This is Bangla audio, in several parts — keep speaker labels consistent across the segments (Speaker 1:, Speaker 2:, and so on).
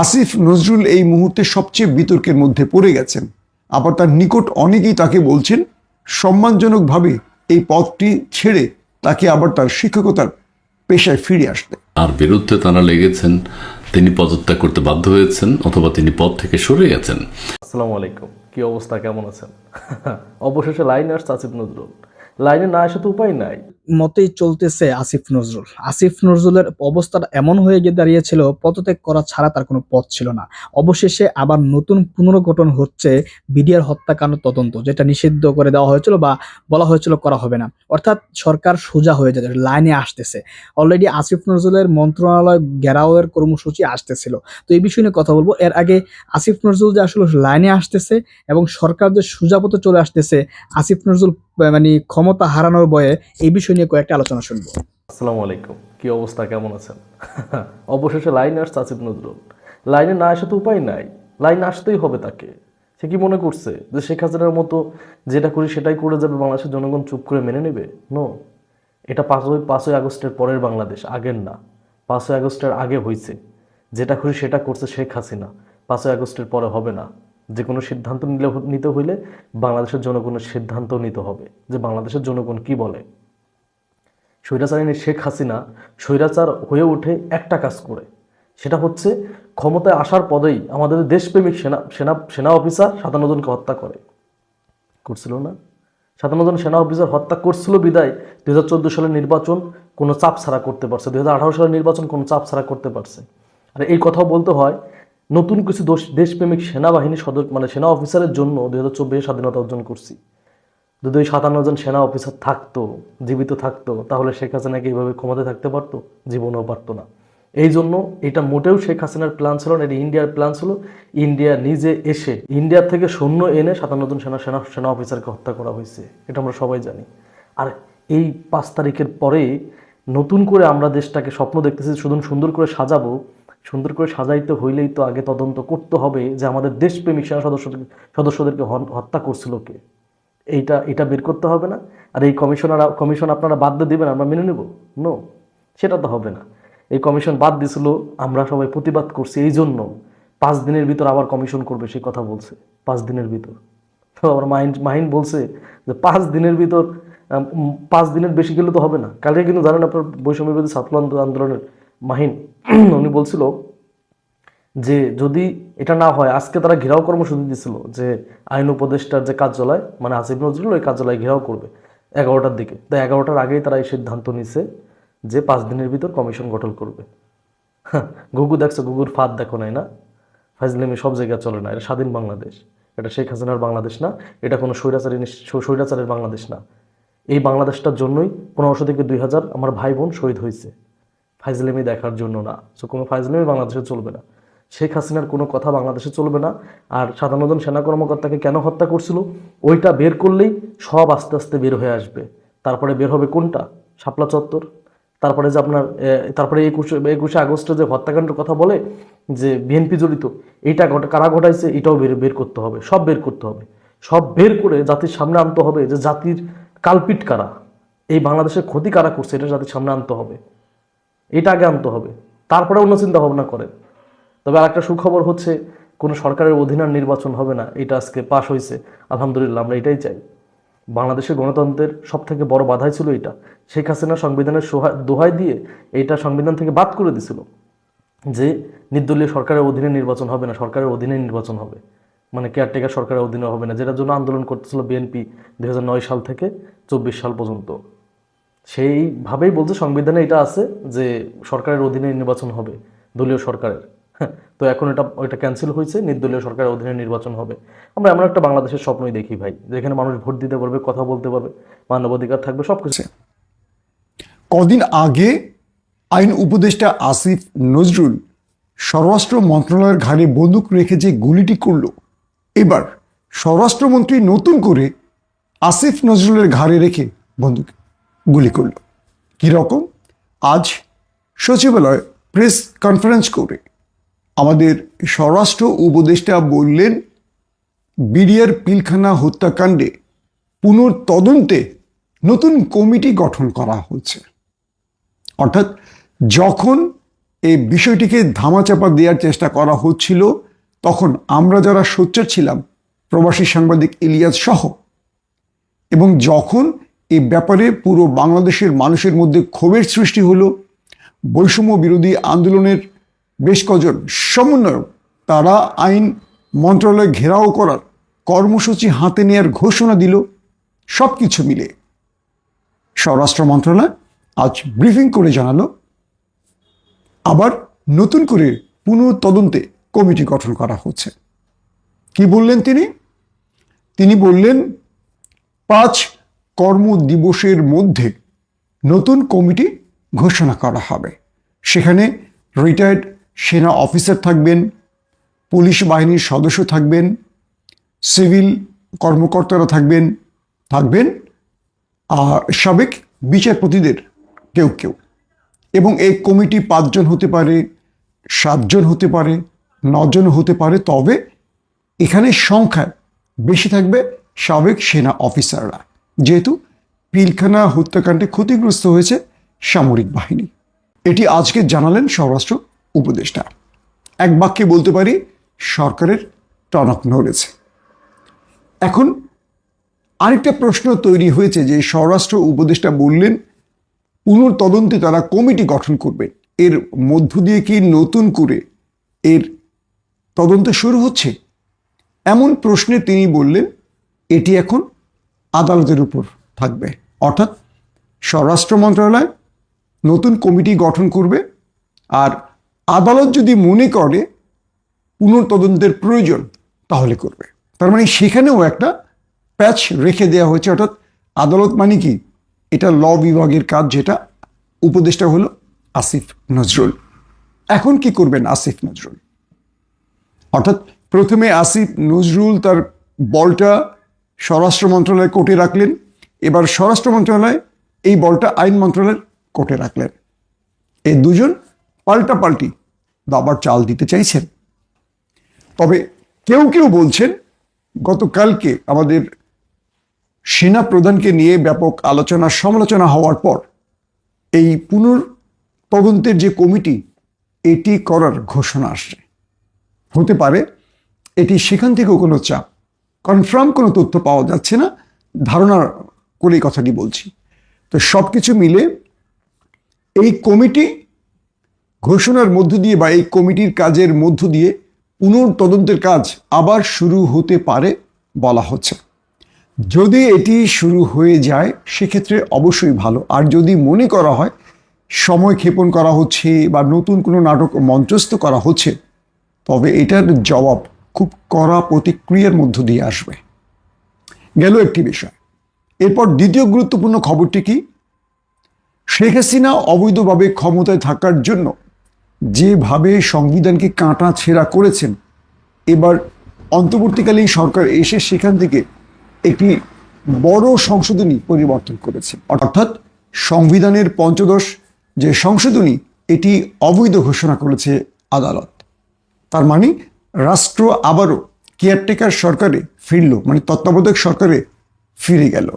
Speaker 1: আসিফ নজরুল এই মুহূর্তে সবচেয়ে বিতর্কের মধ্যে পড়ে গেছেন। আবার তার নিকট অনেকেই তাকে বলছেন সম্মানজনকভাবে এই পদটি ছেড়ে তাকে আবার তার শিক্ষকতার পেশায় ফিরে আসতে।
Speaker 2: আর বিরুদ্ধে তারা লেগেছেন তিনি পদত্যাগ করতে বাধ্য হয়েছেন অথবা তিনি পদ থেকে সরে গেছেন।
Speaker 3: আসসালামু আলাইকুম। কি অবস্থা? কেমন আছেন? অবশেষে লাইনে আসছে আসিফ নজরুল। লাইনে না আসে তো উপায় নাই।
Speaker 4: মতেই চলতেছে আসিফ নজরুল। আসিফ নজরুলের অবস্থাটা এমন হয়ে গিয়ে দাঁড়িয়েছিল, পদত্যাগ করা ছাড়া তার কোনো পথ ছিল না। অবশেষে আবার নতুন পুনর্গঠন হচ্ছে বিডিআর হত্যাকাণ্ড তদন্ত, যেটা নিষিদ্ধ করে দেওয়া হয়েছিল বা বলা হয়েছিল করা হবে না। অর্থাৎ সরকার সোজা হয়ে যাচ্ছে, লাইনে আসতেছে। অলরেডি আসিফ নজরুলের মন্ত্রণালয় ঘেরাওয়ের কর্মসূচি আসতেছিল। তো এই বিষয় নিয়ে কথা বলব। এর আগে আসিফ নজরুল যে আসলে লাইনে আসতেছে এবং সরকার যে সোজাপথে চলে আসতেছে, আসিফ নজরুল মানে ক্ষমতা হারানোর বয়ে এই বিষয় নিয়ে কয়েকটা আলোচনা শুনব।
Speaker 3: আসসালামু আলাইকুম। কি অবস্থা? কেমন আছেন? অবশেষে লাইনে আসছে আসিফ নজরুল। লাইনে না আসে তো উপায় নাই। লাইনে আসতেই হবে তাকে। সে কি মনে করছে যে শেখ হাসিনার মতো যেটা করি সেটাই করে যাবে বাংলাদেশের জনগণ চুপ করে মেনে নেবে? নো এটা পাঁচই পাঁচই আগস্টের পরের বাংলাদেশ, আগের না। পাঁচই আগস্টের আগে হয়েছে। যেটা করি সেটা করছে শেখ হাসিনা। পাঁচই আগস্টের পরে হবে না। যে কোনো সিদ্ধান্ত নিতে হইলে বাংলাদেশের জনগণের সিদ্ধান্ত নিতে হবে। যে বাংলাদেশের জনগণ কি বলে? স্বৈরাচারিণী শেখ হাসিনা স্বৈরাচার হয়ে ওঠে একটা কাজ করে। সেটা হচ্ছে ক্ষমতায় আসার পরেই আমাদের দেশপ্রেমিক সেনা সেনা সেনা অফিসার সাতান্ন হত্যা করে। করছিল না। সাতান্ন সেনা অফিসার হত্যা করছিল বিদায় দুই হাজার চোদ্দ সালের নির্বাচন কোনো চাপ ছাড়া করতে পারছে। দুই হাজার আঠারো সালের নির্বাচন কোনো চাপ ছাড়া করতে পারছে। আর এই কথাও বলতে হয়, নতুন কিছু দোষ- দেশপ্রেমিক সেনাবাহিনী সদস্য মানে সেনা অফিসারের জন্য দু হাজার স্বাধীনতা অর্জন করছি। যদি ওই সাতান্ন জন সেনা অফিসার থাকতো, জীবিত থাকতো, তাহলে শেখ হাসিনাকে এইভাবে ক্ষমতায় থাকতে পারতো? জীবনেও পারতো না। এই জন্য এটা মোটেও শেখ হাসিনার প্ল্যান ছিল না, এটা ইন্ডিয়ার প্ল্যান ছিল। ইন্ডিয়া নিজে এসে ইন্ডিয়ার থেকে সৈন্য এনে সাতান্ন জন সেনা সেনা সেনা অফিসারকে হত্যা করা হয়েছে। এটা আমরা সবাই জানি। আর এই পাঁচ তারিখের পরে নতুন করে আমরা দেশটাকে স্বপ্ন দেখতেছি শুধু সুন্দর করে সাজাবো। সুন্দর করে সাজাইতে হইলেই তো আগে তদন্ত করতে হবে যে আমাদের দেশপ্রেমিক সেনা সদস্যদের সদস্যদেরকে হত্যা করছিল কে। এইটা এটা বের করতে হবে না। আর এই কমিশনার, কমিশন আপনারা বাদ দিয়ে দেবেন, আমরা মেনে নেব। নো সেটা তো হবে না। এই কমিশন বাদ দিছিল, আমরা সবাই প্রতিবাদ করছি, এই জন্য পাঁচ দিনের ভিতর আবার কমিশন করবে সেই কথা বলছে, পাঁচ দিনের ভিতর। তো আবার মাহিন মাহিন বলছে যে পাঁচ দিনের ভিতর পাঁচ দিনের বেশি গেলে তো হবে না। কালকে কিন্তু জানেন আপনার বৈষম্য ছাত্র আন্দোলনের মাহিন উনি বলছিল যে যদি এটা না হয় আজকে তারা ঘেরাও কর্মসূচি দিয়েছিল যে আইন উপদেষ্টার যে কার্যালয় মানে আসিফ নজরুল ওই কার্যালয় ঘেরাও করবে এগারোটার দিকে। তো এগারোটার আগেই তারা এই সিদ্ধান্ত নিছে যে পাঁচ দিনের ভিতর কমিশন গঠন করবে। হ্যাঁ, গুগু দেখছ গুগুর ফাঁদ দেখো নাই না? ফাইজলামি সব জায়গায় চলে না এটা স্বাধীন বাংলাদেশ। এটা শেখ হাসিনার বাংলাদেশ না এটা কোনো স্বৈরাচারী স্বৈরাচারের বাংলাদেশ না। এই বাংলাদেশটার জন্যই পনেরোশো থেকে দুই হাজার আমার ভাই বোন শহীদ হয়েছে। ফাইজলামি দেখার জন্য না। সো কোনো ফাইজলামি বাংলাদেশে চলবে না। শেখ হাসিনার কোনো কথা বাংলাদেশে চলবে না। আর সাধারণ জন সেনা কর্মকর্তাকে কেন হত্যা করছিল? ওইটা বের করলেই সব আস্তে আস্তে বের হয়ে আসবে। তারপরে বের হবে কোনটা? শাপলা চত্বর। তারপরে যে আপনার তারপরে একুশে একুশে আগস্টে যে হত্যাকাণ্ডের কথা বলে, যে বিএনপি জড়িত ঘটা, কারা ঘটাইছে, এটাও বের বের করতে হবে। সব বের করতে হবে। সব বের করে জাতির সামনে আনতে হবে যে জাতির কালপিট কারা। এই বাংলাদেশের ক্ষতি কারা করছে, এটা জাতির সামনে আনতে হবে। এটা আগে আনতে হবে। তারপরে অন্য চিন্তা ভাবনা করেন। তবে আরেকটা সুখবর হচ্ছে, কোনো সরকারের অধীনে আর নির্বাচন হবে না। এটা আজকে পাশ হয়েছে। আলহামদুলিল্লাহ, আমরা এটাই চাই। বাংলাদেশের গণতন্ত্রের সব থেকে বড় বাধাই ছিল এটা। শেখ হাসিনা সংবিধানের দোহাই দিয়ে এইটা সংবিধান থেকে বাদ করে দিছিল যে, নির্দলীয় সরকারের অধীনে নির্বাচন হবে না, সরকারের অধীনে নির্বাচন হবে। মানে কেয়ারটেকার সরকারের অধীনে হবে না। যেটার জন্য আন্দোলন করতেছিল বিএনপি দু হাজার নয় সাল থেকে চব্বিশ সাল পর্যন্ত। সেইভাবেই বলছে সংবিধানে এটা আছে যে, সরকারের অধীনে নির্বাচন হবে, দলীয় সরকারের। তো এখন এটা, ওইটা ক্যান্সেল হয়েছে, নির্দলীয় সরকারের অধীনে নির্বাচন হবে। আমরা এমন একটা বাংলাদেশের স্বপ্নই দেখি ভাই, যেখানে মানুষ ভোট দিতে পারবে, কথা বলতে পারবে, মানবাধিকার থাকবে সব কিছু
Speaker 1: কদিন আগে আইন উপদেষ্টা আসিফ নজরুল স্বরাষ্ট্র মন্ত্রণালয়ের ঘাড়ে বন্দুক রেখে যে গুলিটি করল, এবার স্বরাষ্ট্রমন্ত্রী নতুন করে আসিফ নজরুলের ঘাড়ে রেখে বন্দুক গুলি করল। কীরকম? আজ সচিবালয় প্রেস কনফারেন্স করে আমাদের স্বরাষ্ট্র উপদেষ্টা বললেন, বিডিআর পিলখানা হত্যাকাণ্ডে পুনর্তদন্তে নতুন কমিটি গঠন করা হচ্ছে। অর্থাৎ যখন এই বিষয়টিকে ধামাচাপা দেওয়ার চেষ্টা করা হচ্ছিল, তখন আমরা যারা সোচ্চার ছিলাম, প্রবাসী সাংবাদিক ইলিয়াস সহ, এবং যখন এই ব্যাপারে পুরো বাংলাদেশের মানুষের মধ্যে ক্ষোভের সৃষ্টি হলো, বৈষম্য বিরোধী আন্দোলনের বেশ কজন সমন্বয়ক, তারা আইন মন্ত্রণালয় ঘেরাও করার কর্মসূচি হাতে নেওয়ার ঘোষণা দিল সব কিছু মিলে। স্বরাষ্ট্র মন্ত্রণালয় আজ ব্রিফিং করে জানালো, আবার নতুন করে পুনঃতদন্তে কমিটি গঠন করা হচ্ছে। কি বললেন তিনি? তিনি বললেন, পাঁচ কর্মদিবসের মধ্যে নতুন কমিটি ঘোষণা করা হবে। সেখানে রিটায়ার্ড সেনা অফিসার থাকবেন, পুলিশ বাহিনীর সদস্য থাকবেন, সিভিল কর্মকর্তারা থাকবেন থাকবেন, আর সাবেক বিচারপতিদের কেউ কেউ। এবং এই কমিটি পাঁচজন হতে পারে, সাতজন হতে পারে, নজন হতে পারে, তবে এখানে সংখ্যা বেশি থাকবে সাবেক সেনা অফিসাররা। যেহেতু পিলখানা হত্যাকাণ্ডে ক্ষতিগ্রস্ত হয়েছে সামরিক বাহিনী। এটি আজকে জানালেন স্বরাষ্ট্র উপদেষ্টা। এক বাক্যে বলতে পারি, সরকারের টনক নড়েছে। এখন আরেকটা প্রশ্ন তৈরি হয়েছে যে স্বরাষ্ট্র উপদেষ্টা বললেন, পুনর্তদন্তে তারা কমিটি গঠন করবেন এর মধ্য দিয়ে কি নতুন করে এর তদন্ত শুরু হচ্ছে? এমন প্রশ্নে তিনি বললেন, এটি এখন আদালতের উপর থাকবে। অর্থাৎ স্বরাষ্ট্র মন্ত্রণালয় নতুন কমিটি গঠন করবে, আর আদালত যদি মনে করে পুনর্তদন্তের প্রয়োজন, তাহলে করবে। তার মানে সেখানেও একটা প্যাচ রেখে দেওয়া হয়েছে, অর্থাৎ আদালত মানে কি? এটা ল বিভাগের কাজ যেটা, উপদেষ্টা হলো আসিফ নজরুল। এখন কি করবেন আসিফ নজরুল? অর্থাৎ প্রথমে আসিফ নজরুল তার বলটা স্বরাষ্ট্র মন্ত্রণালয়ের কোর্টে রাখলেন, এবার স্বরাষ্ট্র মন্ত্রণালয় এই বলটা আইন মন্ত্রণালয়ের কোর্টে রাখলেন। এই দুজন পাল্টাপাল্টি দাবার চাল দিতে চাইছেন। তবে কেউ কেউ বলছেন, গতকালকে আমাদের সেনা প্রধানকে নিয়ে ব্যাপক আলোচনা সমালোচনা হওয়ার পর এই পুনর তদন্তের যে কমিটি, এটি করার ঘোষণা আসছে। হতে পারে এটি সেখান থেকেও কোনো চাপ, কনফার্ম কোনো তথ্য পাওয়া যাচ্ছে না ধারণা করেই কথাটি বলছি। তো সব কিছু মিলে এই কমিটি ঘোষণার মধ্য দিয়ে বা এই কমিটির কাজের মধ্য দিয়ে পুনর্তদন্তের কাজ আবার শুরু হতে পারে বলা হচ্ছে। যদি এটি শুরু হয়ে যায়, সেক্ষেত্রে অবশ্যই ভালো। আর যদি মনে করা হয়, সময় ক্ষেপণ করা হচ্ছে বা নতুন কোনো নাটক মঞ্চস্থ করা হচ্ছে, তবে এটার জবাব খুব কড়া প্রতিক্রিয়ার মধ্য দিয়ে আসবে। গেল একটি বিষয়। এরপর দ্বিতীয় গুরুত্বপূর্ণ খবরটি কি? শেখ হাসিনা অবৈধভাবে ক্ষমতায় থাকার জন্য যেভাবে সংবিধানকে কাঁটা ছেঁড়া করেছেন, এবার অন্তর্বর্তীকালীন সরকার এসে সেখান থেকে একটি বড় সংশোধনী পরিবর্তন করেছে। অর্থাৎ সংবিধানের পঞ্চদশ যে সংশোধনী, এটি অবৈধ ঘোষণা করেছে আদালত। তার মানে রাষ্ট্র আবারও কেয়ারটেকার সরকারে ফিরল মানে তত্ত্বাবধায়ক সরকারে ফিরে গেল।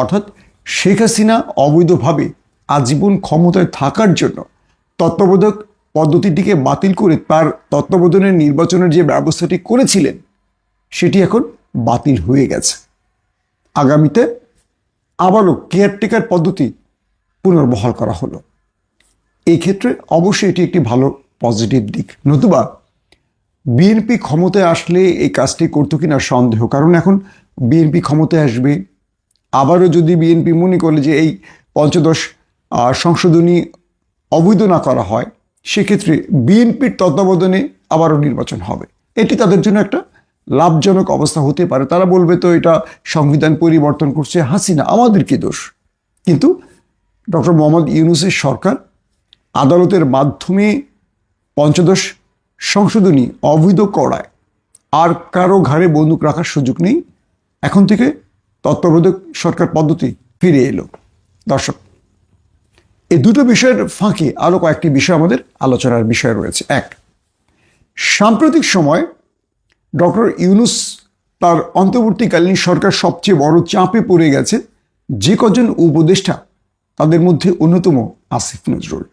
Speaker 1: অর্থাৎ শেখ হাসিনা অবৈধভাবে আজীবন ক্ষমতায় থাকার জন্য তত্ত্বাবধায়ক পদ্ধতিটিকে বাতিল করে তার তত্ত্বাবধানের নির্বাচনের যে ব্যবস্থাটি করেছিলেন, সেটি এখন বাতিল হয়ে গেছে। আগামীতে আবারও কেয়ারটেকার পদ্ধতি পুনর্বহাল করা হলো। এই ক্ষেত্রে অবশ্যই এটি একটি ভালো পজিটিভ দিক। নতুবা বিএনপি ক্ষমতায় আসলে এই কাজটি করতো কিনা সন্দেহ, কারণ এখন বিএনপি ক্ষমতায় আসবে। আবারও যদি বিএনপি মনে করে যে এই পঞ্চদশ সংশোধনী অবৈধ না করা হয় সেক্ষেত্রে বিএনপির তত্ত্বাবধানে আবারও নির্বাচন হবে। এটি তাদের জন্য একটা লাভজনক অবস্থা হতে পারে। তারা বলবে তো এটা সংবিধান পরিবর্তন করছে হাসিনা, আমাদের কি দোষ? কিন্তু ডক্টর মোহাম্মদ ইউনুসের সরকার আদালতের মাধ্যমে পঞ্চদশ সংশোধনী অবৈধ করায়। আর কারও ঘাড়ে বন্দুক রাখার সুযোগ নেই। এখন থেকে তত্ত্বাবধায়ক সরকার পদ্ধতি ফিরে এলো। দর্শক এই দুটো বিষয়ের ফাঁকে আরও কয়েকটি বিষয় আমাদের আলোচনার বিষয় রয়েছে। এক, সাম্প্রতিক সময় ডক্টর ইউনুস তার অন্তর্বর্তীকালীন সরকার সবচেয়ে বড় চাপে পড়ে গেছে যে কজন উপদেষ্টা তাদের মধ্যে অন্যতম আসিফ নজরুল।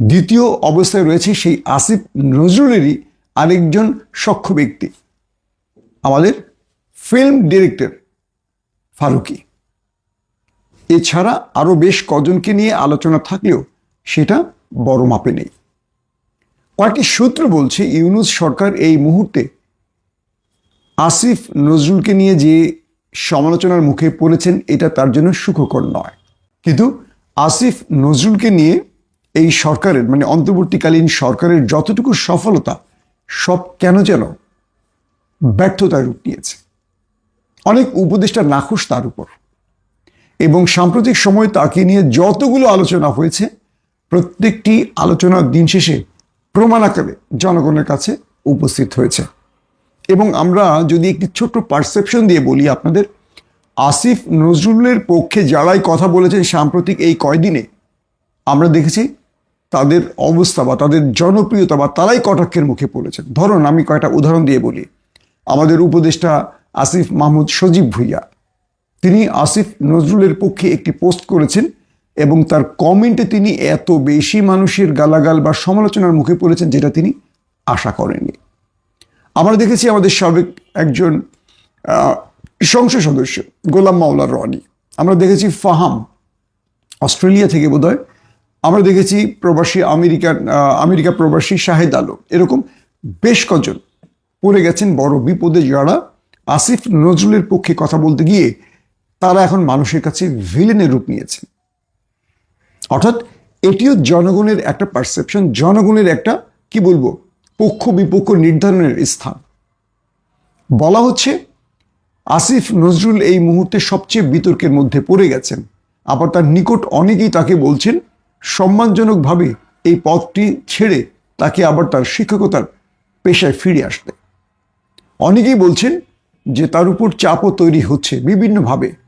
Speaker 1: দ্বিতীয় অবস্থায় রয়েছে সেই আসিফ নজরুলেরই আরেকজন সক্ষ ব্যক্তি, আমাদের ফিল্ম ডিরেক্টর ফারুকি। এছাড়া আরও বেশ কজনকে নিয়ে আলোচনা থাকলেও সেটা বড় মাপে নেই। কয়েকটি সূত্র বলছে, ইউনুস সরকার এই মুহূর্তে আসিফ নজরুলকে নিয়ে যে সমালোচনার মুখে পড়েছেন, এটা তার জন্য সুখকর নয়। কিন্তু আসিফ নজরুলকে নিয়ে এই সরকারের মানে অন্তর্বর্তীকালীন সরকারের যতটুকু সফলতা, সব কেন যেন ব্যর্থতার রূপ নিয়েছে। অনেক উপদেষ্টা নাখুশ তার উপর। এবং সাম্প্রতিক সময় তাকে নিয়ে যতগুলো আলোচনা হয়েছে, প্রত্যেকটি আলোচনার দিন শেষে প্রমাণ আকারে জনগণের কাছে উপস্থিত হয়েছে। এবং আমরা যদি একটি ছোট্ট পারসেপশন দিয়ে বলি আপনাদের, আসিফ নজরুলের পক্ষে যারাই কথা বলেছেন সাম্প্রতিক এই কয়দিনে, আমরা দেখেছি তাদের অবস্থা বা তাদের জনপ্রিয়তা বা তারাই কটাক্ষের মুখে পড়েছেন। ধরুন আমি কয়টা উদাহরণ দিয়ে বলি। আমাদের উপদেষ্টা আসিফ মাহমুদ সজীব ভুইয়া তিনি আসিফ নজরুলের পক্ষে একটি পোস্ট করেছেন এবং তার কমেন্টে তিনি এত বেশি মানুষের গালাগাল বা সমালোচনার মুখে পড়েছেন যেটা তিনি আশা করেননি। আমরা দেখেছি আমাদের সাবেক একজন সংসদ সদস্য, গোলাম মাওলা রনি। আমরা দেখেছি ফাহাম, অস্ট্রেলিয়া থেকে বোধহয়। আমরা দেখেছি প্রবাসী আমেরিকার আমেরিকা প্রবাসী শাহেদ আলম। এরকম বেশ কজন পড়ে গেছেন বড় বিপদে যারা। আসিফ নজরুলের পক্ষে কথা বলতে গিয়ে তারা এখন মানুষের কাছে ভিলেনের রূপ নিয়েছে। অর্থাৎ এটিও জনগণের একটা পারসেপশন জনগণের একটা, কি বলব, পক্ষ বিপক্ষ নির্ধারণের স্থান। বলা হচ্ছে, আসিফ নজরুল এই মুহূর্তে সবচেয়ে বিতর্কের মধ্যে পড়ে গেছেন। আবার তার নিকট অনেকেই তাকে বলছেন, সম্মানজনকভাবে এই পথটি ছেড়ে তাকে আবার তার শিক্ষকতার পেশায় ফিরে আসতে। অনেকেই বলছেন যে তার উপর চাপও তৈরি হচ্ছে বিভিন্নভাবে।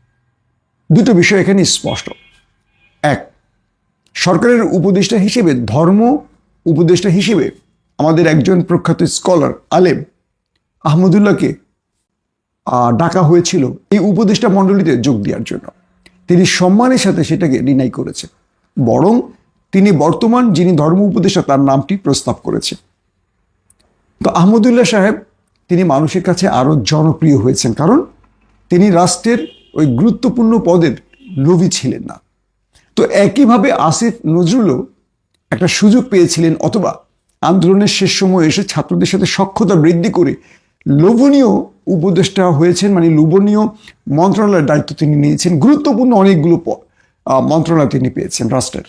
Speaker 1: দুটো বিষয় এখানে স্পষ্ট। এক, সরকারের উপদেষ্টা হিসেবে, ধর্ম উপদেষ্টা হিসেবে আমাদের একজন প্রখ্যাত স্কলার আলেম আহমদুল্লাহকে ডাকা হয়েছিল এই উপদেষ্টা মণ্ডলীতে যোগ দেওয়ার জন্য। তিনি সম্মানের সাথে সেটাকে ডিনাই করেছে বরং তিনি বর্তমান যিনি ধর্ম উপদেষ্টা, তার নামটি প্রস্তাব করেছে তো আহমদুল্লাহ সাহেব, তিনি মানুষের কাছে আরও জনপ্রিয় হয়েছেন। কারণ তিনি রাষ্ট্রের ওই গুরুত্বপূর্ণ পদের লোভী ছিলেন না। তো একইভাবে আসিফ নজরুলও একটা সুযোগ পেয়েছিলেন অথবা আন্দোলনের শেষ সময় এসে ছাত্রদের সাথে সক্ষতা বৃদ্ধি করে লোভনীয় উপদেষ্টা হয়েছেন মানে লোভনীয় মন্ত্রণালয়ের দায়িত্ব তিনি নিয়েছেন, গুরুত্বপূর্ণ অনেকগুলো মন্ত্রণালয় তিনি পেয়েছেন, রাষ্ট্রের।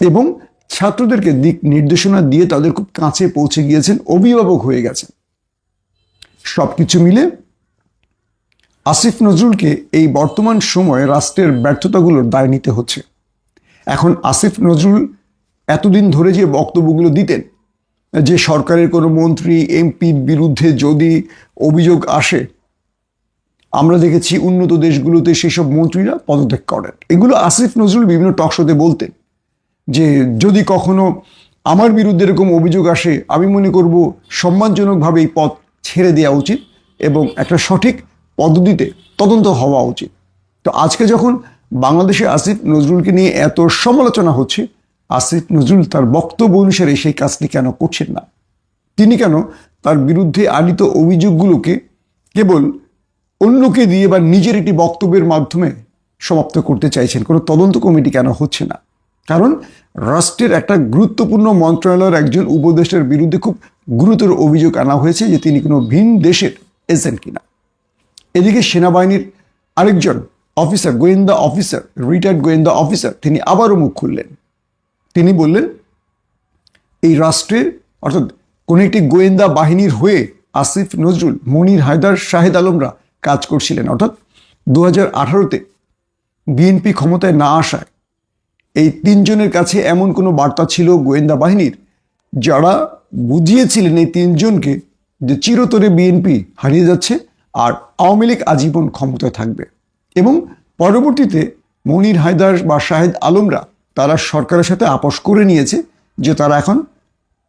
Speaker 1: এবং ছাত্রদেরকে দিক নির্দেশনা দিয়ে তাদের খুব কাছে পৌঁছে গিয়েছেন, অভিভাবক হয়ে গেছেন। সবকিছু মিলে আসিফ নজরুলকে এই বর্তমান সময়ে রাষ্ট্রের ব্যর্থতাগুলোর দায় নিতে হচ্ছে। এখন আসিফ নজরুল এতদিন ধরে যে বক্তব্যগুলো দিতেন, যে সরকারের কোনো মন্ত্রী, এমপির বিরুদ্ধে যদি অভিযোগ আসে, আমরা দেখেছি উন্নত দেশগুলোতে সেসব মন্ত্রীরা পদত্যাগ করেন। এগুলো আসিফ নজরুল বিভিন্ন টকশোতে বলতেন যে, যদি কখনো আমার বিরুদ্ধে এরকম অভিযোগ আসে, আমি মনে করব সম্মানজনকভাবে এই পদ ছেড়ে দেওয়া উচিত এবং একটা সঠিক পদ্ধতিতে তদন্ত হওয়া উচিত। তো আজকে যখন বাংলাদেশে আসিফ নজরুলকে নিয়ে এত সমালোচনা হচ্ছে, আসিফ নজরুল তার বক্তব্য অনুসারে সেই কাজটি কেন করছেন না? তিনি কেন তার বিরুদ্ধে আনিত অভিযোগগুলোকে কেবল অন্যকে দিয়ে বা নিজের একটি বক্তব্যের মাধ্যমে সমাপ্ত করতে চাইছেন? কোনো তদন্ত কমিটি কেন হচ্ছে না? কারণ রাষ্ট্রের একটা গুরুত্বপূর্ণ মন্ত্রণালয়ের একজন উপদেষ্টার বিরুদ্ধে খুব গুরুতর অভিযোগ আনা হয়েছে যে তিনি কোনো ভিন দেশের এজেন্ট কিনা। এদিকে সেনাবাহিনীর আরেকজন অফিসার গোয়েন্দা অফিসার রিটায়ার্ড গোয়েন্দা অফিসার তিনি আবারও মুখ খুললেন। তিনি বললেন, এই রাষ্ট্রের অর্থাৎ কোন একটি গোয়েন্দা বাহিনীর হয়ে আসিফ নজরুল, মনির হায়দার, শাহেদ আলমরা কাজ করছিলেন, অর্থাৎ দু হাজার আঠারোতে বিএনপি ক্ষমতায় না আসায়, এই তিনজনের কাছে এমন কোনো বার্তা ছিল গোয়েন্দা বাহিনীর? যারা বুঝিয়েছিলেন এই তিনজনকে যে চিরতরে বিএনপি হারিয়ে যাচ্ছে আর আওয়ামী লীগ আজীবন ক্ষমতায় থাকবে। এবং পরবর্তীতে মনির হায়দার বা শাহেদ আলমরা তারা সরকারের সাথে আপোষ করে নিয়েছে যে তারা এখন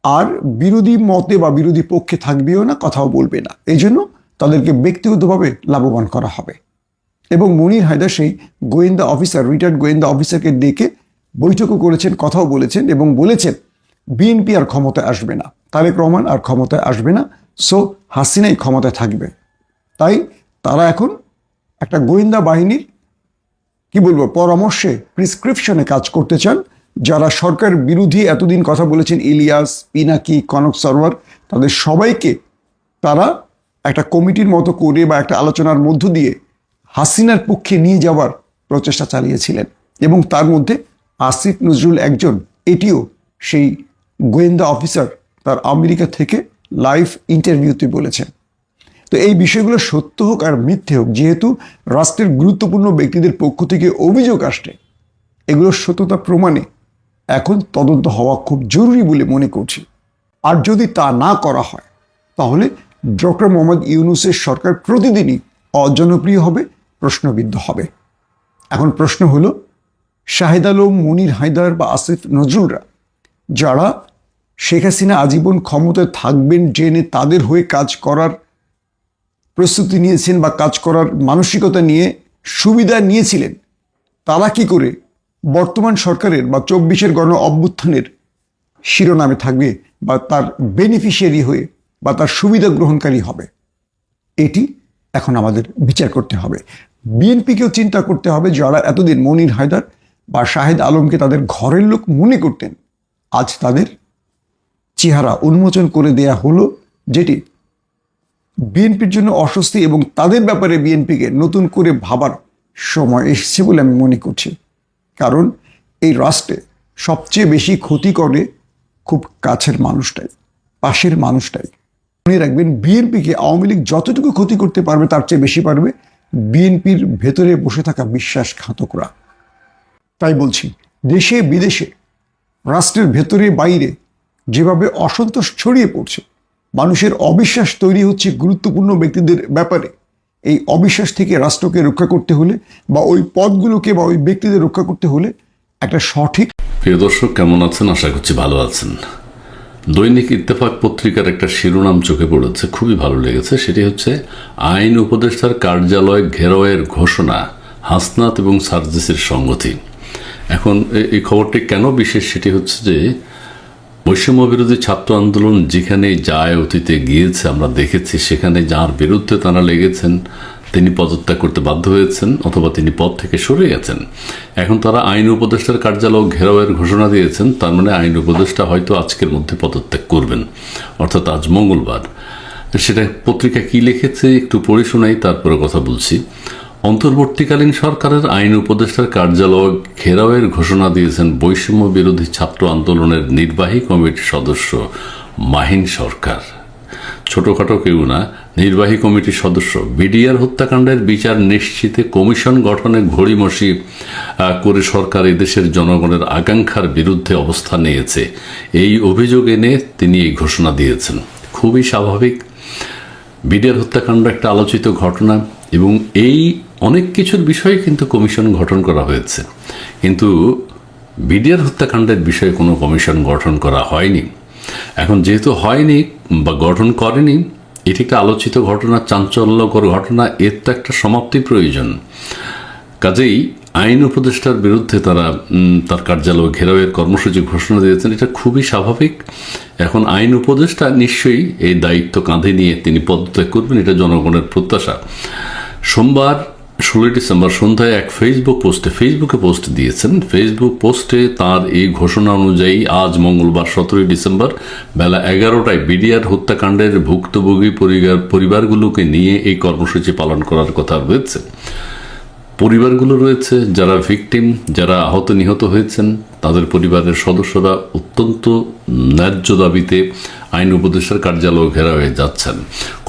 Speaker 1: আর বিরোধী মতে বা বিরোধী পক্ষে থাকবেও না, কথাও বলবে না। এই জন্য তাদেরকে ব্যক্তিগতভাবে লাভবান করা হবে। এবং মনির হায়দার সেই গোয়েন্দা অফিসার রিটায়ার্ড গোয়েন্দা অফিসারকে ডেকে বৈঠকও করেছেন, কথাও বলেছেন এবং বলেছেন, বিএনপি আর ক্ষমতায় আসবে না। তারেক রহমান আর ক্ষমতায় আসবে না। সো হাসিনাই ক্ষমতায় থাকবে। তাই তারা এখন একটা গোয়েন্দা বাহিনীর, কি বলব, পরামর্শে প্রিসক্রিপশনে কাজ করতে চান, যারা সরকার বিরোধী এতদিন কথা বলেছেন, ইলিয়াস, পিনাকি, কনক সরওয়ার তাদের সবাইকে তারা একটা কমিটির মতো করে বা একটা আলোচনার মধ্য দিয়ে হাসিনার পক্ষে নিয়ে যাওয়ার প্রচেষ্টা চালিয়েছিলেন। এবং তার মধ্যে আসিফ নজরুল একজন, এটিও সেই গোয়েন্দা অফিসার, তার আমেরিকা থেকে লাইভ ইন্টারভিউতে বলেছেন। তো এই বিষয়গুলো সত্য হোক আর মিথ্যে হোক, যেহেতু রাষ্ট্রের গুরুত্বপূর্ণ ব্যক্তিদের পক্ষ থেকে অভিযোগ আসছে এগুলোর সত্যতা প্রমাণে এখন তদন্ত হওয়া খুব জরুরি বলে মনে করছি। আর যদি তা না করা হয়, তাহলে ডক্টর মোহাম্মদ ইউনুসের সরকার প্রতিদিনই অজনপ্রিয় হবে, প্রশ্নবিদ্ধ হবে। এখন প্রশ্ন হলো, শাহেদ আলম, মনির হায়দার বা আসিফ নজরুলরা, যারা শেখ হাসিনা আজীবন ক্ষমতায় থাকবেন জেনে তাদের হয়ে কাজ করার প্রস্তুতি নিয়েছেন বা কাজ করার মানসিকতা নিয়ে সুবিধা নিয়েছিলেন, তারা কি করে বর্তমান সরকারের বা চব্বিশের গণ অভ্যুত্থানের শিরোনামে থাকবে বা তার বেনিফিশিয়ারি হয়ে বা তার সুবিধা গ্রহণকারী হবে? এটি এখন আমাদের বিচার করতে হবে। বিএনপিকেও চিন্তা করতে হবে যারা এতদিন মনির হায়দার বা শাহেদ আলমকে তাদের ঘরের লোক মনে করতেন, আজ তাদের চেহারা উন্মোচন করে দেয়া হলো যেটি বিএনপির জন্য অস্বস্তি এবং তাদের ব্যাপারে বিএনপিকে নতুন করে ভাবার সময় এসেছে বলে আমি মনে করছি। কারণ এই রাষ্ট্রে সবচেয়ে বেশি ক্ষতি করে খুব কাছের মানুষটাই, পাশের মানুষটাই। মনে রাখবেন, বিএনপিকে আওয়ামী লীগ যতটুকু ক্ষতি করতে পারবে তার চেয়ে বেশি পারবে বিএনপির ভেতরে বসে থাকা বিশ্বাসঘাতকরা। তাই বলছি, দেশে বিদেশে, রাষ্ট্রের ভেতরে বাইরে যেভাবে অসন্তোষ ছড়িয়ে পড়ছে মানুষের অবিশ্বাস তৈরি হচ্ছে গুরুত্বপূর্ণ ব্যক্তিদের ব্যাপারে। এই অবিশ্বাস থেকে রাষ্ট্রকে রক্ষা করতে হলে বা ওই পদগুলোকে বা ওই ব্যক্তিদের রক্ষা করতে হলে একটা সঠিক
Speaker 2: প্রিয় দর্শক, কেমন আছেন? আশা করছি ভালো আছেন। দৈনিক ইত্তেফাক পত্রিকার একটা শিরোনাম চোখে পড়েছে, খুবই ভালো লেগেছে। সেটি হচ্ছে, আইন উপদেষ্টার কার্যালয় ঘেরাওয়ের ঘোষণা, হাসনাত এবং সার্জিসের সংগতি। এখন এই খবরটি কেন বিশেষ? সেটি হচ্ছে যে বৈষম্য বিরোধী ছাত্র আন্দোলন যেখানে যায় অতীতে গিয়েছে, আমরা দেখেছি, সেখানে যার বিরুদ্ধে তারা লেগেছেন, তিনি পদত্যাগ করতে বাধ্য হয়েছেন অথবা তিনি পদ থেকে সরে গেছেন। এখন তারা আইন উপদেষ্টার কার্যালয় ঘেরাওয়ের ঘোষণা দিয়েছেন, তার মানে আইন উপদেষ্টা হয়তো আজকের মধ্যে পদত্যাগ করবেন, অর্থাৎ আজ মঙ্গলবার। সেটা পত্রিকা কি লিখেছে একটু পড়ে শোনাই, তারপরে কথা বলছি। অন্তর্বর্তীকালীন সরকারের আইন উপদেষ্টার কার্যালয় ঘেরাওয়ের ঘোষণা দিয়েছেন বৈষম্য বিরোধী ছাত্র আন্দোলনের নির্বাহী কমিটির সদস্য মাহিন সরকার। ছোটখাটো কেউ না, নির্বাহী কমিটির সদস্য। বিডিআর হত্যাকাণ্ডের বিচার নিশ্চিতে কমিশন গঠনে ঘড়িমসি করে সরকার এদেশের জনগণের আকাঙ্ক্ষার বিরুদ্ধে অবস্থান নিয়েছে। এই অভিযোগ এনে তিনি এই ঘোষণা দিয়েছেন। খুবই স্বাভাবিক। বিডিআর হত্যাকাণ্ড একটা আলোচিত ঘটনা এবং এই অনেক কিছুর বিষয়ে কিন্তু কমিশন গঠন করা হয়েছে। কিন্তু বিডিআর হত্যাকাণ্ডের বিষয়ে কোনো কমিশন গঠন করা হয়নি। এখন যেহেতু হয়নি বা গঠন করেনি, এটি একটা আলোচিত ঘটনা, চাঞ্চল্যকর ঘটনা, এর তো একটা সমাপ্তি প্রয়োজন। কাজেই আইন উপদেষ্টার বিরুদ্ধে তারা তার কার্যালয় ঘেরাওয়ের কর্মসূচি ঘোষণা দিয়েছেন। এটা খুবই স্বাভাবিক। এখন আইন উপদেষ্টা নিশ্চয়ই এই দায়িত্ব কাঁধে নিয়ে তিনি পদত্যাগ করবেন, এটা জনগণের প্রত্যাশা। সোমবার ষোলোই ডিসেম্বর সন্ধ্যায় এক ফেসবুক পোস্টে ফেসবুকে পোস্ট দিয়েছেন। ফেসবুক পোস্টে তার এই ঘোষণা অনুযায়ী আজ মঙ্গলবার সতেরোই ডিসেম্বর বেলা এগারোটায় বিডিআর হত্যাকাণ্ডের ভুক্তভোগী পরিবার পরিবারগুলোকে নিয়ে এই কর্মসূচি পালন করার কথা রয়েছে। পরিবারগুলো রয়েছে, যারা ভিকটিম যারা আহত নিহত হয়েছেন, তাদের পরিবারের সদস্যরা অত্যন্ত ন্যায্য দাবিতে আইন উপদেষ্টার কার্যালয় ঘেরা হয়ে যাচ্ছেন।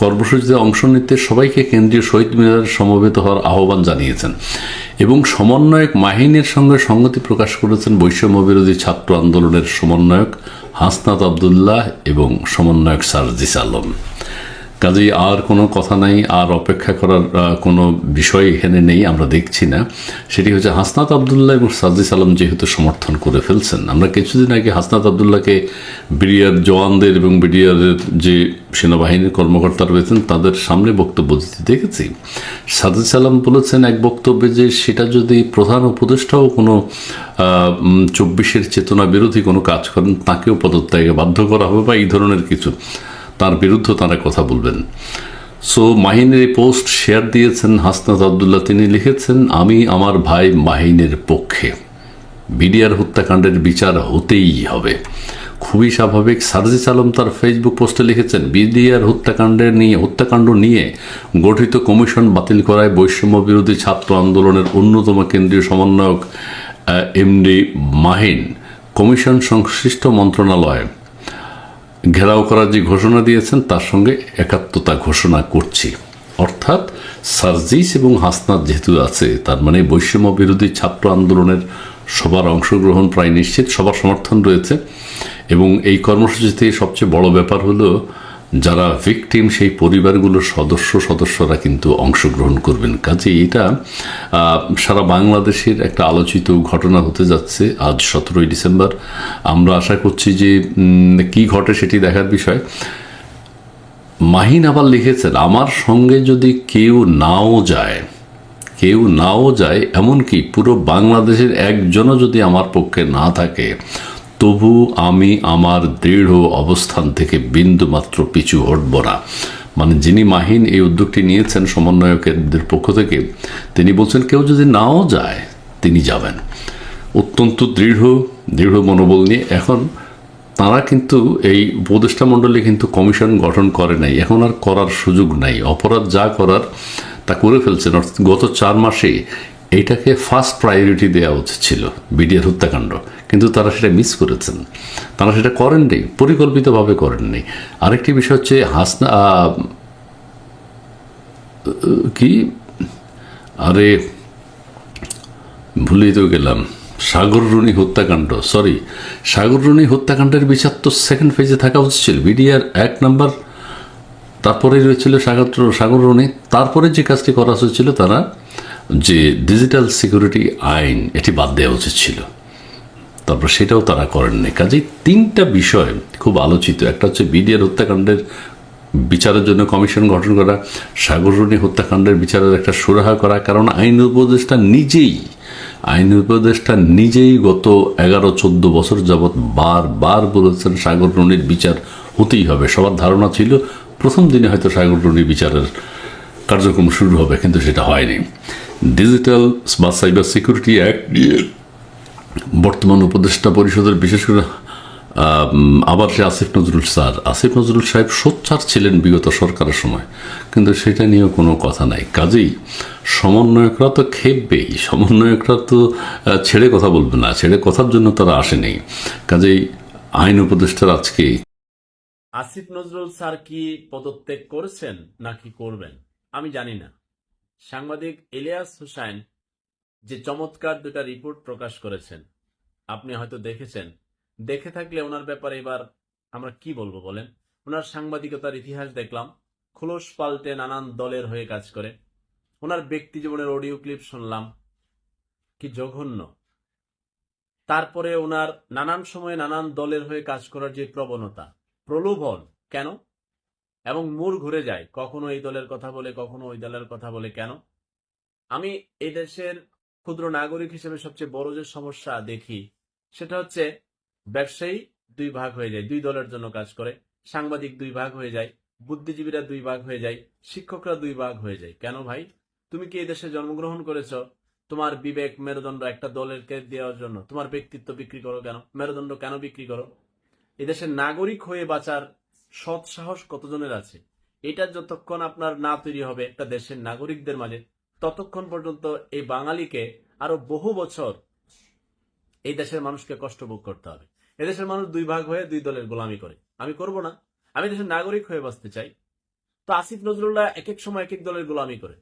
Speaker 2: কর্মসূচিতে অংশ নিতে সবাইকে কেন্দ্রীয় শহীদ মিনারে সমবেত হওয়ার আহ্বান জানিয়েছেন এবং সমন্বয়ক মাহিনের সঙ্গে সংগতি প্রকাশ করেছেন বৈষম্য বিরোধী ছাত্র আন্দোলনের সমন্বয়ক হাসনাত আবদুল্লাহ এবং সমন্বয়ক সারজিস আলম। কাজেই আর কোনো কথা নাই, আর অপেক্ষা করার কোনো বিষয় এখানে নেই, আমরা দেখছি না। সেটি হচ্ছে হাসনাত আবদুল্লাহ এবং সাজিস আলম যেহেতু সমর্থন করে ফেলছেন। আমরা কিছুদিন আগে হাসনাত আবদুল্লাহকে বিডিআর জওয়ানদের এবং বিডিআরের যে সেনাবাহিনীর কর্মকর্তারা রয়েছেন, তাদের সামনে বক্তব্য দিতে দেখেছি। সাজিস আলম বলেছেন এক বক্তব্যে যে সেটা যদি প্রধান উপদেষ্টাও কোনো চব্বিশের চেতনা বিরোধী কোনো কাজ করেন, তাকেও পদত্যাগে বাধ্য করা হবে বা এই ধরনের কিছু। তার বিরুদ্ধে তারা কথা বলবেন। সো মাহিনের এই পোস্ট শেয়ার দিয়েছেন হাসনাত আবদুল্লাহ। তিনি লিখেছেন, আমি আমার ভাই মাহিনের পক্ষে। বিডিআর হত্যাকাণ্ডের বিচার হতেই হবে। খুবই স্বাভাবিক। সার্জিস আলম তার ফেসবুক পোস্টে লিখেছেন, বিডিআর হত্যাকাণ্ডের নিয়ে হত্যাকাণ্ড নিয়ে গঠিত কমিশন বাতিল করায় বৈষম্য বিরোধী ছাত্র আন্দোলনের অন্যতম কেন্দ্রীয় সমন্বয়ক এমডি মাহিন। কমিশন সংশ্লিষ্ট মন্ত্রণালয় ঘেরাও করার যে ঘোষণা দিয়েছেন, তার সঙ্গে একাত্মতা ঘোষণা করছি। অর্থাৎ সার্জিস এবং হাসনাত যেহেতু আছে, তার মানে বৈষম্য বিরোধী ছাত্র আন্দোলনের সবার অংশগ্রহণ প্রায় নিশ্চিত, সবার সমর্থন রয়েছে। এবং এই কর্মসূচিতে সবচেয়ে বড় ব্যাপার হলো যারা ভিকটিম সেই পরিবারগুলোর সদস্য, সদস্যরা কিন্তু অংশগ্রহণ করবেন। কাজে এটা সারা বাংলাদেশের একটা আলোচিত ঘটনা হতে যাচ্ছে আজ সতেরোই ডিসেম্বর। আমরা আশা করছি যে কি ঘটে সেটি দেখার বিষয়। মাহিন আবার লিখেছেন, আমার সঙ্গে যদি কেউ নাও যায়, কেউ নাও যায়, এমনকি পুরো বাংলাদেশের একজনও যদি আমার পক্ষে না থাকে তবু আমি আমার দৃঢ় অবস্থান থেকে বিন্দু মাত্র পিছু হটব না। মানে যিনি মাহিন এই উদ্যোগটি নিয়েছেন সমন্বয়কের পক্ষ থেকে, তিনি বলছেন, কেউ যদি নাও যায়, তিনি যাবেন। অত্যন্ত দৃঢ় দৃঢ় মনোবল নিয়ে এখন তারা কিন্তু এই উপদেষ্টা মণ্ডলী কিন্তু কমিশন গঠন করে নাই। এখন আর করার সুযোগ নাই। অপরাধ যা করার তা করে ফেলছেন। অর্থাৎ গত চার মাসে এটাকে ফার্স্ট প্রায়োরিটি দেওয়া উচিত ছিল বিডিআর হত্যাকাণ্ড। কিন্তু তারা সেটা মিস করেছেন। তারা সেটা করেননি, পরিকল্পিতভাবে করেননি। আরেকটি বিষয় হচ্ছে হাসনা কি? আরে, ভুলেই তো গেলাম। সাগররুনি হত্যাকাণ্ড সরি সাগররুনি হত্যাকাণ্ডের বিচার তো সেকেন্ড ফেজে থাকা উচিত ছিল। বিডিআর এক নাম্বার তারপরে রয়েছিল সাগর সাগররুনি তারপরে যে কাজটি করা উচিত ছিল তারা যে ডিজিটাল সিকিউরিটি আইন এটি বাদ দেওয়া উচিত ছিল। তারপর সেটাও তারা করেননি কাজেই তিনটা বিষয় খুব আলোচিত। একটা হচ্ছে বিডিআর হত্যাকাণ্ডের বিচারের জন্য কমিশন গঠন করা সাগররণী হত্যাকাণ্ডের বিচারের একটা সুরাহা করা, কারণ আইন উপদেষ্টা নিজেই, আইন উপদেষ্টা নিজেই গত এগারো চোদ্দ বছর যাবৎ বারবার বলেছেন সাগররণীর বিচার হতেই হবে। সবার ধারণা ছিল প্রথম দিনে হয়তো সাগররণীর বিচারের কার্যক্রম শুরু হবে, কিন্তু সেটা হয়নি। ডিজিটাল বা সাইবার সিকিউরিটি অ্যাক্ট নিয়ে বর্তমান উপদেষ্টা পরিষদের বিশেষ করে আবার সে আসিফ নজরুল স্যার। আসিফ নজরুল সাহেব সোচ্চার ছিলেন বিগত সরকারের সময় কিন্তু সেটা নিয়েও কোনো কথা নাই। কাজেই সমন্বয়করা তো খেপবেই। সমন্বয়করা তো ছেড়ে কথা বলবে না ছেড়ে কথার জন্য তারা আসেনি। কাজেই আইন উপদেষ্টার আজকে
Speaker 5: আসিফ নজরুল স্যার কি পদত্যাগ করেছেন নাকি করবেন? আমি জানি না। সাংবাদিক ইলিয়াস হুসাইন যে চমৎকার দুটা রিপোর্ট প্রকাশ করেছেন, আপনি হয়তো দেখেছেন। দেখে থাকলে ওনার ব্যাপারে এবার আমরা কি বলব বলেন? ওনার সাংবাদিকতার ইতিহাস দেখলাম, খোলস পাল্টে নানান দলের হয়ে কাজ করে। ওনার ব্যক্তি জীবনের অডিও ক্লিপ শুনলাম, কি জঘন্য। তারপরে ওনার নানান সময়ে নানান দলের হয়ে কাজ করার যে প্রবণতা, প্রলোভন, কেন? এবং মূর ঘুরে যায়। কখনো এই দলের কথা বলে, কখনো ওই দলের কথা বলে। কেন? আমি এই দেশের ক্ষুদ্র নাগরিক হিসেবে সবচেয়ে বড় যে সমস্যা দেখি, সেটা হচ্ছে ব্যবসায়ী দুই ভাগ হয়ে যায়। দুই দলের জন্য কাজ করে। সাংবাদিক দুই ভাগ হয়ে যায়। বুদ্ধিজীবীরা দুই ভাগ হয়ে যায়। শিক্ষকরা দুই ভাগ হয়ে যায়। কেন ভাই? তুমি কি এই দেশে জন্মগ্রহণ করেছ? তোমার বিবেক মেরুদণ্ড একটা দলেরকে দেওয়ার জন্য। তোমার ব্যক্তিত্ব বিক্রি করো কেন? মেরুদণ্ড কেন বিক্রি করো? এদেশের নাগরিক হয়ে বাঁচার সৎ সাহস কতজনের আছে? এটা যতক্ষণ আপনার না তৈরি হবে একটা দেশের নাগরিকদের মাঝে, ততক্ষণ পর্যন্ত এই বাঙালিকে আরও বহু বছর এই দেশের মানুষকে কষ্ট ভোগ করতে হবে। এদেশের মানুষ দুই ভাগ হয়ে দুই দলের গোলামি করে। আমি করব না। আমি দেশের নাগরিক হয়ে বাঁচতে চাই। তো আসিফ নজরুল্লাহ এক এক সময় এক এক দলের গোলামি করে।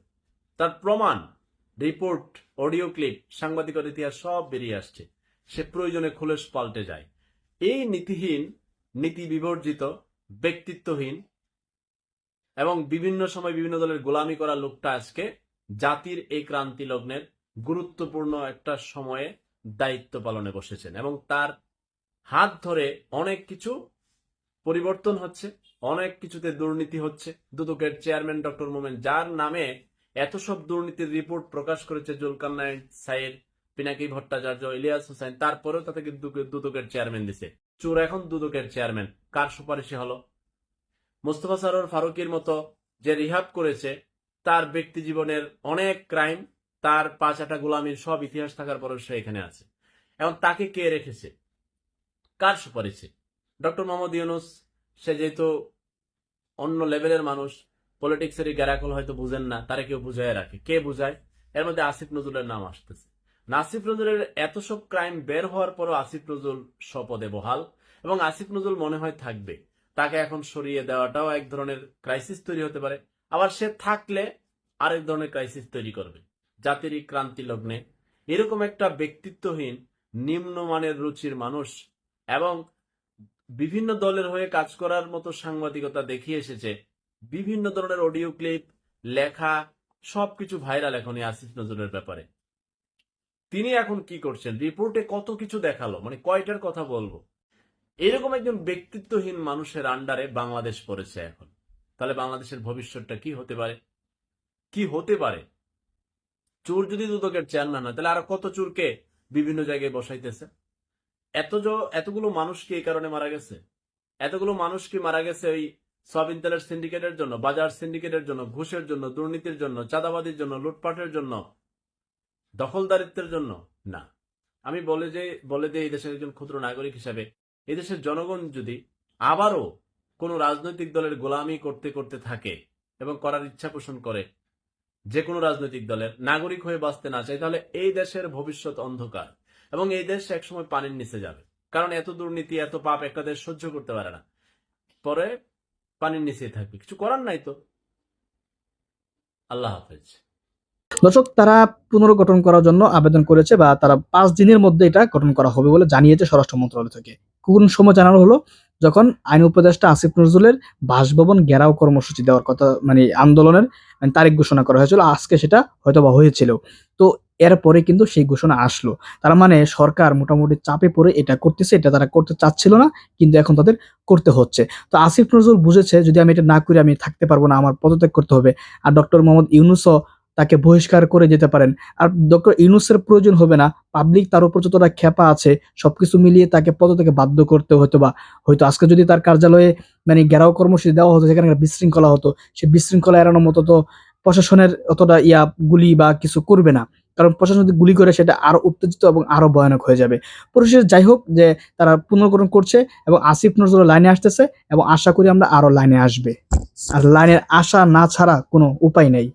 Speaker 5: তার প্রমাণ, রিপোর্ট, অডিও ক্লিপ, সাংবাদিকতার ইতিহাস সব বেরিয়ে আসছে। সে প্রয়োজনে খুলেস পাল্টে যায়। এই নীতিহীন, নীতি বিবর্জিত ব্যক্তিত্বহীন এবং বিভিন্ন সময় বিভিন্ন দলের গোলামি করা লোকটা আজকে জাতির এই ক্রান্তি লগ্নের গুরুত্বপূর্ণ একটা সময়ে দায়িত্ব পালনে বসেছেন এবং তার হাত ধরে অনেক কিছু পরিবর্তন হচ্ছে, অনেক কিছুতে দুর্নীতি হচ্ছে। দুদকের চেয়ারম্যান ডক্টর মোমেন যার নামে এত সব দুর্নীতির রিপোর্ট প্রকাশ করেছে জুলকান্নাইন সাইদ পিনাকি ভট্টাচার্য, ইলিয়াস হোসেন, তারপরেও তাকে দুদকের চেয়ারম্যান দিছে। চোর এখন দুদকের চেয়ারম্যান কার সুপারিশে হলো? মোস্তফা সরোর ফারুকির মতো যে রিহাব করেছে, তার ব্যক্তি জীবনের অনেক ক্রাইম তার পাঁচ আটা গোলামির সব ইতিহাস থাকার পরেও সে এখানে আছে। এবং তাকে কে রেখেছে? কার সুপারিশে? ডক্টর মোহাম্মদ ইউনুস, সে যেহেতু অন্য লেভেলের মানুষ পলিটিক্সের গ্যারাকল হয়তো বুঝেন না, তারা কেউ বুঝায় রাখে। কে বুঝায়? এর মধ্যে আসিফ নজরুলের নাম আসতেছে। নাসিফ নজরুলের এত সব ক্রাইম বের হওয়ার পরও আসিফ নজরুল স্বপদে বহাল, এবং আসিফ নজরুল মনে হয় থাকবে। তাকে এখন সরিয়ে দেওয়াটাও এক ধরনের ক্রাইসিস তৈরি হতে পারে। আবার সে থাকলে আরেক ধরনের ক্রাইসিস তৈরি করবে। জাতির ক্রান্তি লগ্নে এরকম একটা ব্যক্তিত্বহীন, নিম্নমানের রুচির মানুষ এবং বিভিন্ন দলের হয়ে কাজ করার মতো সাংবাদিকতা দেখিয়ে এসেছে। বিভিন্ন ধরনের অডিও ক্লিপ লেখা, সবকিছু ভাইরাল এখন এই আসিফ নজরুলের ব্যাপারে। তিনি এখন কি করছেন? রিপোর্টে কত কিছু দেখাল? মানে কয়টার কথা বলব? এরকম একজন ব্যক্তিত্বহীন মানুষের আন্ডারে বাংলাদেশ পড়েছে এখন। তাহলে বাংলাদেশের ভবিষ্যৎটা কি হতে পারে? কি হতে পারে? চোর যদি দুদকের চেয়ারম্যান হয়, তাহলে আরও কত চোরকে বিভিন্ন জায়গায় বসাইতেছে? এত এতগুলো মানুষ কি এই কারণে মারা গেছে? এতগুলো মানুষ কি মারা গেছে ওই সব তেলের সিন্ডিকেটের জন্য, বাজার সিন্ডিকেটের জন্য, ঘুষের জন্য, দুর্নীতির জন্য চাঁদাবাদির জন্য, লুটপাটের জন্য? দখলদারিত্বের জন্য? না। আমি বলে যে, বলে দিই এই দেশের একজন ক্ষুদ্র নাগরিক হিসাবে, এই দেশের জনগণ যদি আবারও কোনো রাজনৈতিক দলের গোলামি করতে করতে থাকে এবং করার ইচ্ছা পোষণ করে যে কোনো রাজনৈতিক দলের নাগরিক হয়ে বাঁচতে না চায়, তাহলে এই দেশের ভবিষ্যৎ অন্ধকার এবং এই দেশ একসময় পানির নিচে যাবে। কারণ এত দুর্নীতি, এত পাপ একটা দেশ সহ্য করতে পারে না। পরে পানির নিচেই থাকবে। কিছু করার নাই তো। আল্লাহ হাফেজ।
Speaker 4: দর্শক, তারা পুনর্গঠন করার জন্য আবেদন করেছে বা তারা পাঁচ দিনের মধ্যে এটা গঠন করা হবে বলে জানিয়েছে স্বরাষ্ট্র মন্ত্রণালয় থেকে। কোন সময় জানানো হলো? যখন আইন উপদেষ্টা আসিফ নজরুলের বাসভবন ঘেরাও কর্মসূচি দেওয়ার কথা মানে আন্দোলনের মানে তারিখ ঘোষণা করা হয়েছিল, আজকে সেটা হয়তো বা হয়েছিল। তো এরপরে কিন্তু সেই ঘোষণা আসলো। তার মানে সরকার মোটামুটি চাপে পড়ে এটা করতেছে, এটা তারা করতে চাচ্ছিল না, কিন্তু এখন তাদের করতে হচ্ছে। তো আসিফ নজরুল বুঝেছে, যদি আমি এটা না করি, আমি থাকতে পারব না, আমার পদত্যাগ করতে হবে। আর ডক্টর মোহাম্মদ ইউনুসও তাকে বহিষ্কার করে যেতে পারেন। আর ডক্টর ইউনুসের প্রয়োজন হবে না। পাবলিক তার উপর যতটা খেপা আছে, সবকিছু মিলিয়ে তাকে পদত্যাগে বাধ্য করতে হতো বা হয়তো আজকে যদি তার কার্যালয়ে মানে ঘেরাও কর্মসূচি দেওয়া হতো, সেখানে বিশৃঙ্খলা হতো সে বিশৃঙ্খলা এড়ানোর মতো তো প্রশাসনের অতটা ইয়া গুলি বা কিছু করবে না। কারণ প্রশাসন যদি গুলি করে, সেটা আরও উত্তেজিত এবং আরও ভয়ানক হয়ে যাবে। পরিশেষে যাই হোক যে তারা পুনর্গঠন করছে এবং আসিফ নজরুল লাইনে আসতেছে এবং আশা করি আমরা আরও লাইনে আসবে। আর লাইনের আশা না ছাড়া কোনো উপায় নেই।